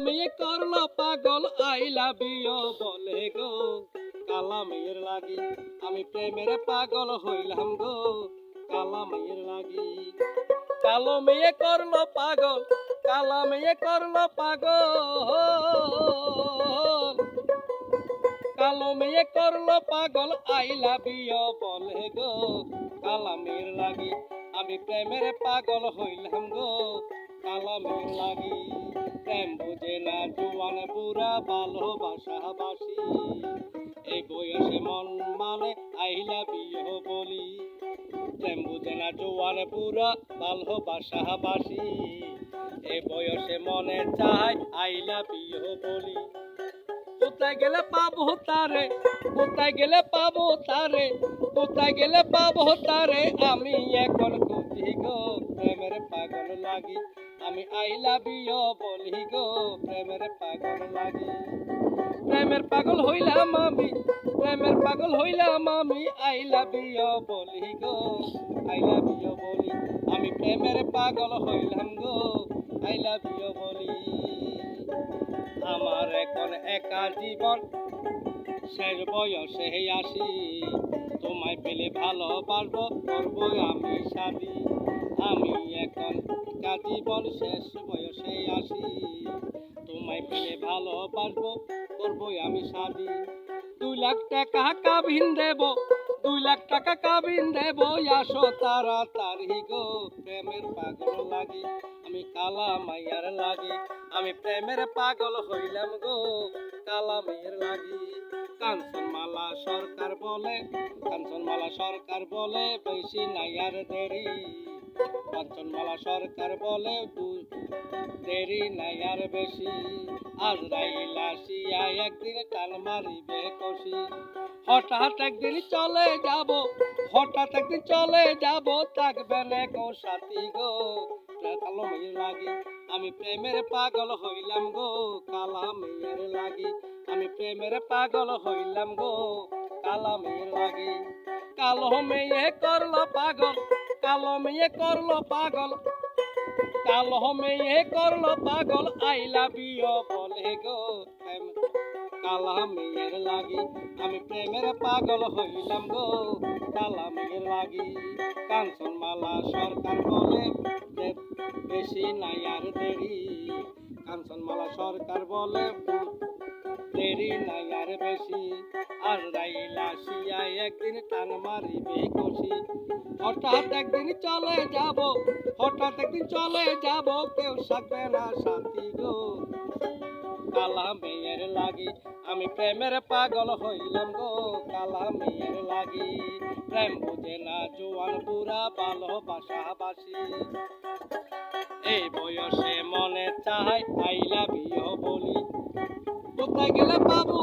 মেয়ে করল পাগল আই লাভ ইউ বলে গো। কালা মেয়ের লাগি, আমি প্রেমের পাগল হইলাম গো। কালা মেয়ের লাগি। কালো মেয়ে করল পাগল কালা মেয়ে করল পাগল। কালো মেয়ে করল পাগল আই লাভ ইউ বলে গো। কালা মেয়ের লাগি, আমি প্রেমের পাগল হইলাম গো। কালা মেয়ের লাগি। প্রেম বুঝে না জুয়ান বুড়া ভালোবাসা বাসি এই বয়সে মন মানে আই লাভ বলি। প্রেম বুঝে না জোয়ান পুরা ভালোবাসা বাসি এ বয়সে মনে চায় আই লাভ ইউ বলি। কোথায় গেলে পাবো তারে, কোথায় গেলে পাবো তারে, কোথায় গেলে পাবো তারে, আমি এখন খুঁজি গো প্রেমের পাগল লাগি। আমি আই লাভ ইউ বলি গো, প্রেমের পাগল লাগি। প্রেমের পাগল হইলাম আমি, প্রেমের পাগল হইলাম আমি, আই লাভ ইউ বলি গো, আই লাভ ইউ বলি। আমি প্রেমের পাগল হইলাম গো, আই লাভ ইউ বলি। আমার এখন একা জীবন, শেষ বয়সে আসি, তোমায় পেলে ভালোবাসবো, করব আমি শাদি আমি এখন জীবন শেষ বয়সে আসি। তোমায় পেলে ভালোবাসবো করব আমি শাদি দুই লাখ টাকা কাবিন দেব, দুই লাখ টাকা কাবিন দেব, আসো তাড়াতাড়ি গো, প্রেমের পাগল লাগি। আমি কালা মাইয়ার লাগি, আমি প্রেমের পাগল হইলাম গো, কালা মেয়ের লাগি। কাঞ্চনমালা সরকার বলে, কাঞ্চনমালা সরকার বলে, বেশি নাইয়ার দেরি। কাঞ্চনমালা সরকার বলে দেরি নাই আর বেশি। আজ রাইল আসিয়া একদিন মারিবে কষি। হঠাৎ একদিন চলে যাব, হঠাৎ একদিন চলে যাব থাকবে কো সাথী গো। লাগি, আমি প্রেমের পাগল হইলাম গো, কালা মেয়ের লাগি। আমি প্রেমের পাগল হইলাম গো, কালা মেয়ের লাগি। কালো মেয়ে করল পাগল কালো মেয়ে করল পাগল। কালো মেয়ে করল পাগল আই লাভ ইউ বলে গো কালা মেয়ের লাগি আমি প্রেমের পাগল হইলাম গো। কালা মেয়ের লাগি কাঞ্চন মালা সরকার বলে বেশি নাই আর দেরি। কাঞ্চন মালা সরকার বলে দেরি নাই আর বেশি। আর রাইলা শিয়া একদিন টান মারিবে কষি। হঠাৎ একদিন চলে যাব, হঠাৎ একদিন চলে যাব, কেউ থাকবে না শান্তি গো। কালা মেয়ের লাগি আমি প্রেমের পাগল হইলাম গো কালা মেয়ের লাগি প্রেম বুঝে না জোয়ান বুড়া ভালোবাসা বাসি। এই বয়সে মনে চাই আই লাভ ইউ বলি। কোথায় গেলে পাবো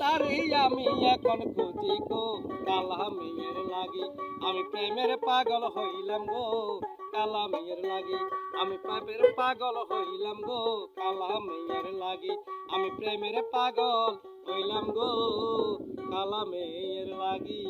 তারে আমি এখন খুঁজি গো কালা মেয়ের লাগি। আমি প্রেমের পাগল হইলাম গো কালা মেয়ের লাগি। আমি প্রেমের পাগল হইলাম গো কালা মেয়ের লাগি। আমি প্রেমের পাগল হইলাম গো কালা মেয়ের লাগি।